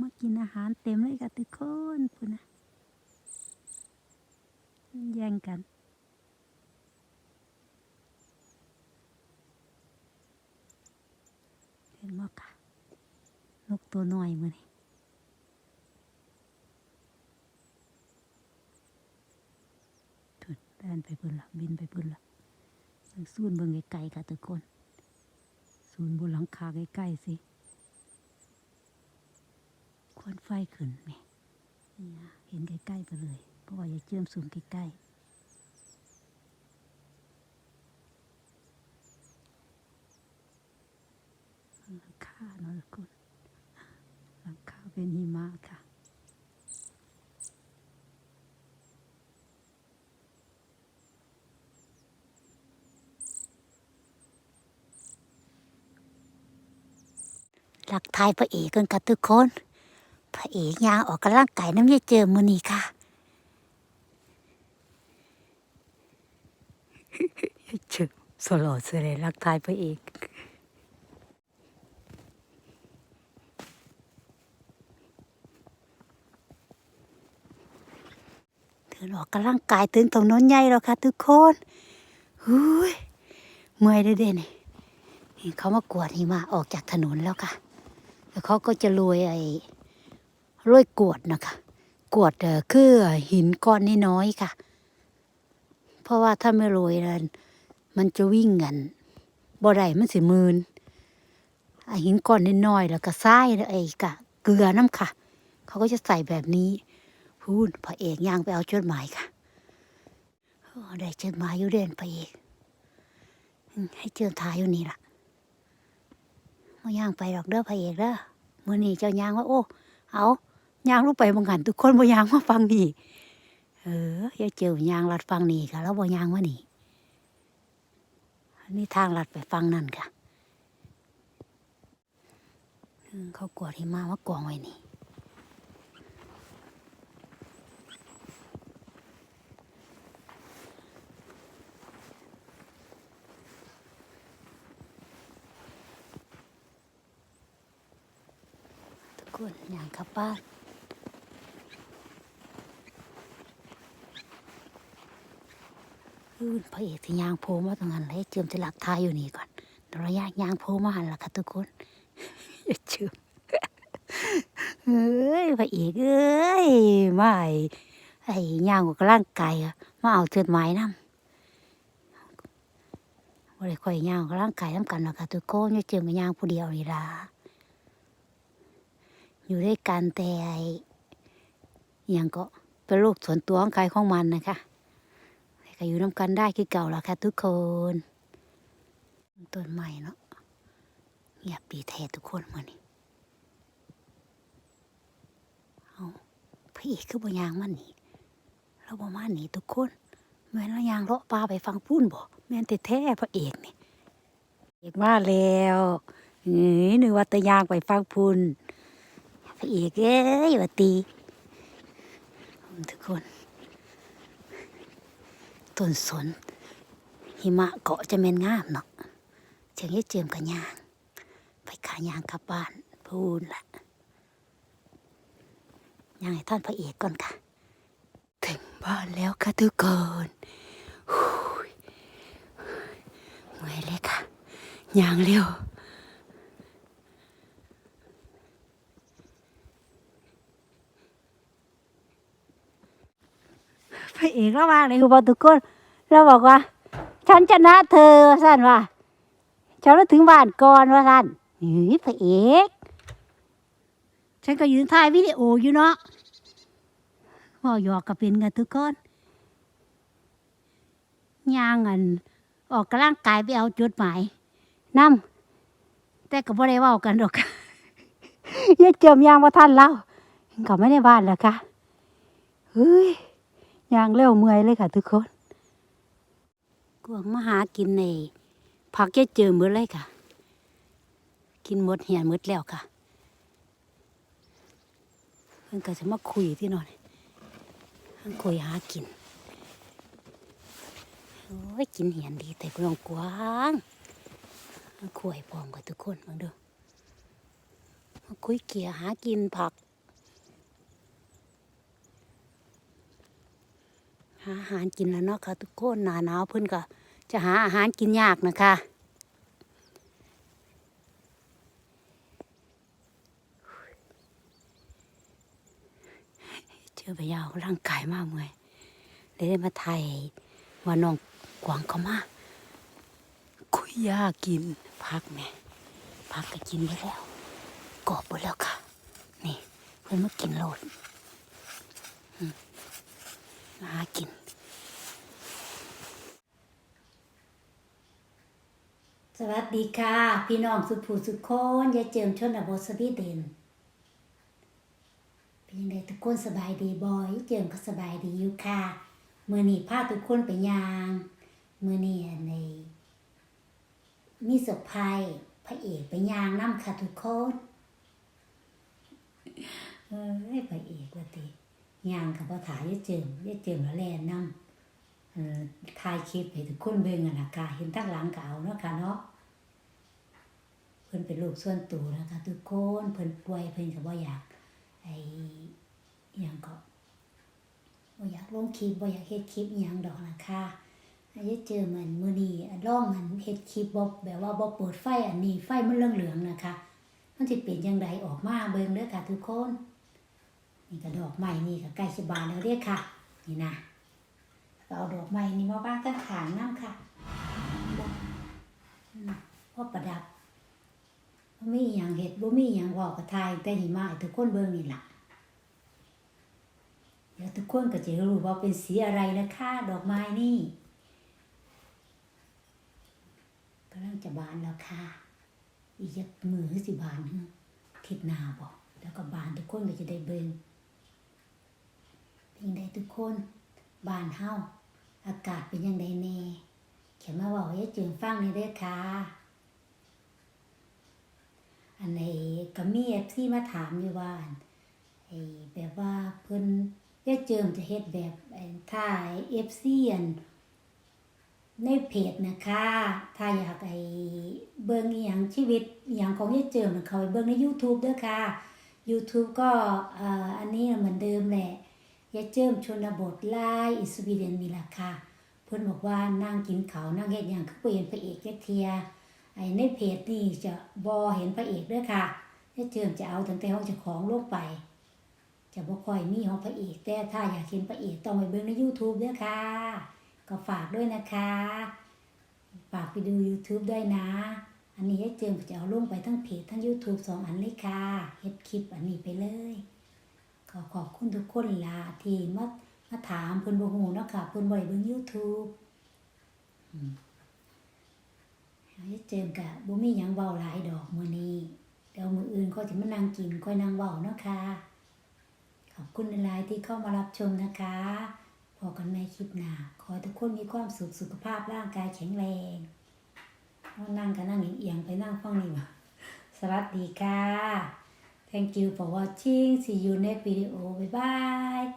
มากินอาหารเต็มเลยค่ะทุกคนพูดนะแย่งกันเห็นบ่ค่ะนกตัวน้อยมือนี่ถุดเดินไปพุ่นละบินไปพุ่นละสังสูนเบิ่งไกลๆค่ะทุกคนสูนบนหลังคาใกล้ๆสิ ควันไฟขึ้นนี่เห็นใกล้ๆไปเลย เพราะว่าอย่าเชื่อมสูนใกล้ๆหลังคาเนาะทุกคนหลังคาเป็นหิมะค่ะหลักทายพระเอกกันกับทุกคน พระเอกยางออกกำลังกายน้ำยาเจอมือนี่ค่ะเจอสโลดเสยหลักทายพระเอกเดินออกกำลังกายถึงตรงน้นใหญ่แล้วค่ะ ทุกคนหุยเมื่อยเด้อเด่นี่เห็นเขามากวดหิมะออกจากถนนแล้วค่ะ แล้วเขาก็จะโรยไอ้ โรยกรวดนะคะกรวดเอ่อคือหินก้อนน้อยๆค่ะ เพราะว่าถ้าไม่โรยนั้นมันจะวิ่งกันบ่ได้มันสิมืนหินก้อนน้อยๆแล้วก็ทรายไอ้กะเกลือน้ำค่ะ เขาก็จะใส่แบบนี้พูดพระเอกย่างไปเอาจดหมายค่ะโอ้ได้จดหมายอยู่เด่นพระเอกให้เจิมทายอยู่นี่ล่ะมาย่างไปดอกเด้อพระเอกเด้อมื่อนี้เจ้าย่างว่าโอ้เอา ยางลงไปบังหันทุกคนบ่ยางมาฟังนี่เอออย่าเจิมย่างลัดฟังนี่ค่ะแล้วบ่ยางว่านี่อันนี้ทางลัดไปฟังนั่นค่ะเขากวดหิมะมากองไว้นี่ทุกคนอย่างขับบ้าน นพระเอกที่ยางโพมาตรงนั้นเลยเจิมจะหลักทายอยู่นี่ก่อนระยะยางโพมาหันละค่ะทุกคนอย่าเจิมเฮ้ยพระเอกเอ้ยไม่ไอ้ยางกับร่างกายอะมาเอาเจือดไม้นำว่าคอยยางกับร่างกายน้ำกันหรอกค่ะทุกคนอย่าเจิมกับยางผู้เดียวนี่ละอยู่ด้วยกันแต่อย่างก็เป็นโลกส่วนตัวของใครของมันนะคะ ก็อยู่น้ำกันได้คือเก่าแล้วค่ะทุกคนต้นใหม่เนาะเงียบปีแท้ทุกคนมานี่เอาพี่เอกคือบอยางมันนี่เราบอมาหนีทุกคนแม่นเรายางเลาะปลาไปฟังพูนบ่แม่นแต่แท้พระเอกนี่เอกมาแล้วเฮ้ยนึกว่าตะยางไปฟังพูนพระเอกเอ้ยว่าตีทุกคน ต้นสน หิมะเกาะจะเม็นงามเนาะเจียงยี่เจียมกันยาง ไปขายยางกลับบ้านพูนละยังให้ท่านพระเอกก่อนค่ะ ถึงบ้านแล้วค่ะทุกคนหูยเมื่อยเลยค่ะยางเร็ว พระเอกแล้วว่าเลยคือบอกทุกคนเราบอกว่า ฉันชนะเธอสั้นว่าฉันถึงบ้านก่อนว่าสั้นนี่พระเอกฉันก็ยืนถ่ายวิดีโออยู่เนาะพ่อหยอกกับเป็นกันทุกคนย่างอันออกกำลังกายไปเอาจุดหมายนำแต่ก็บ่ได้เว้ากันดอกยังเจิมยางว่าท่านเล่าก็ไม่ได้บ้านแล้วค่ะเฮ้ย ย่างเร็วเมื่อยเลยค่ะ ทุกคนกวงมาหากินในผักจะเจอหมือเลยค่ะ กินหมดเหียนหมดแล้วค่ะเพิ่นก็จะมาคุยที่นอนเพิ่นคุยหากินโอ้ยกินเหียนดีแต่กลองกว้างคุยพร้อมกับทุกคนมาดูมาคุยเกี่ยหากินผักาอาหารกินแล้วเนาะค่ะทุกคนหนาหนาวเพิ่นก็จะหาอาหารกินยากนะคะเจอไปยาวร่างกายมากเมื่อยเลยได้มาไทยว่าน้องกวางเขามาคุยยากินพักแม่พักก็กินไปแล้วกอบไปแล้วค่ะ นี่เพื่อนมากินโลด หากิน สวัสดีค่ะ พี่น้องสุภูสุคนยายเจิมชนบทสวีเดนเป็นยังไงทุกคนสบายดีบอยเจิมก็สบายดีอยู่ค่ะเมื่อนี้พาทุกคนไปยางเมื่อนี้ในมีศพภัยพระเอกไปยางน้ำค่ะทุกคนเอ้ยพระเอกว่าติ ยางกับพ่อถายายเจิมยายเจิมแล้วแลนน้ำเอ่อถ่ายคลิปให้ทุกคนเบิ่งอะนะค่ะเห็นทั้งหลังก็เอาเนาะค่ะเนาะเพิ่นเป็นลูกส่วนตัวนะคะทุกคนเพิ่นป่วยเพิ่นก็บ่อยากไอ้ยังก็บ่อยากลงคลิปบ่อยากเฮ็ดคลิปหยังดอกนะคะอันนี้เจอเหมือนมื้อนี้อะลองมันเฮ็ดคลิปบ่แบบว่าบ่เปิดไฟอันนี้ไฟมันเหลืองๆนะคะ มันสิเป็นจังไดออกมาเบิ่งเด้อค่ะทุกคน นี่ก็ดอกไม้นี่ก็ใกล้สิบานแล้วเด้อค่ะ นี่นะก็เอาดอกไม้นี่มาบ้างกันขางน้ำค่ะอืมพอประดับบ่มีหยังเฮ็ดบ่มีหยังว้าก็ทายแต่หิมะทุกคนเบิ่งนี่ล่ะเดี๋ยวทุกคนก็จะรู้ว่าเป็นสีอะไรนะคะดอกไม้นี่กำลังจะบานแล้วค่ะ อีกมือสิบานทิศนาบ่แล้วก็บานทุกคนก็จะได้เบิ่ง เป็นไดทุกคนบ้านเฮาอากาศเป็นยังไดแน่เขียนมาเว้าให้จืงฟังหน่อยเด้อค่ะ อันในก็มีเอฟซีมาถามอยู่ว่าไอ้แบบว่าเพิ่นยายเจิมจะเฮ็ดแบบไอ้ถ่ายเอฟซีอันในเพจนะคะ ถ้าอยากไอ้เบิ่งอีหยังชีวิตอีหยังของยายเจิมเขาไปเบิ่งใน YouTube เด้อค่ะ YouTube ก็อันนี้เหมือนเดิมแหละ ยายเจิมชนบทไลฟ์อิสวีเดนนี่ล่ะค่ะ เพิ่อนบอกว่านั่งกินเขานั่งเฮ็ดหยังคือบ่เห็นพระเอกจักเทียไอ้ในเพจนี่จะบอเห็นพระเอกด้วยค่ะจะเจิมจะเอาตั้งแต่ห้องจะของลงไป จะบ่ค่อยมีห้องพระเอกแต่ถ้าอยากเห็นพระเอกต้องไปเบิ่งใน YouTube ด้อค่ะ ก็ฝากด้วยนะคะฝากไปดู YouTube ด้วยนะ อันนี้ให้เจิมจะเอาลงไปทั้งเพจทั้ง YouTube สองอันเลยค่ะ เฮ็ดคลิปอันนี้ไปเลย ขอขอบคุณทุกคนล่ะที่มามาถามเพิ่นบ่ฮู้เนาะค่ะเพิ่นบ่ได้เบิ่ง YouTube เฮ็ดเจิมกะบ่มีหยังเว้าหลายดอกมื้อนี้เดี๋ยวมื้ออื่นก็สิมานั่งกินค่อยนั่งเว้าเนาะค่ะขอบคุณหลายที่เข้ามารับชมนะคะพบกันในคลิปหน้าขอทุกคนมีความสุขสุขภาพร่างกายแข็งแรงนั่งก็นั่งเอียงไปนั่งฟังนี่ว่ะสวัสดีค่ะ Thank you for watching see you next video bye bye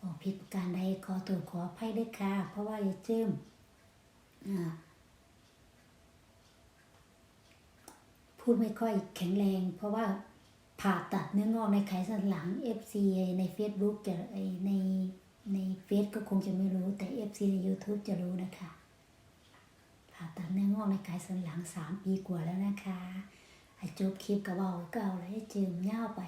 บอกผิดประการใดขอตัวขออภัยด้วยค่ะ เพราะว่าอย่าจิมอ่าพูดไม่ค่อยแข็งแรง เพราะว่าผ่าตัดเนื้องอกในไขสันหลัง FC ใน Facebook จะในในเฟซก็คงจะไม่รู้แต่ FC ใน YouTube จะรู้นะคะผ่าตัดเนื้องอกในไขสันหลัง 3 ปีกว่าแล้วนะคะ ไอ้จบคลิปกระเบาเก่าแล้วให้จืมเง่าไป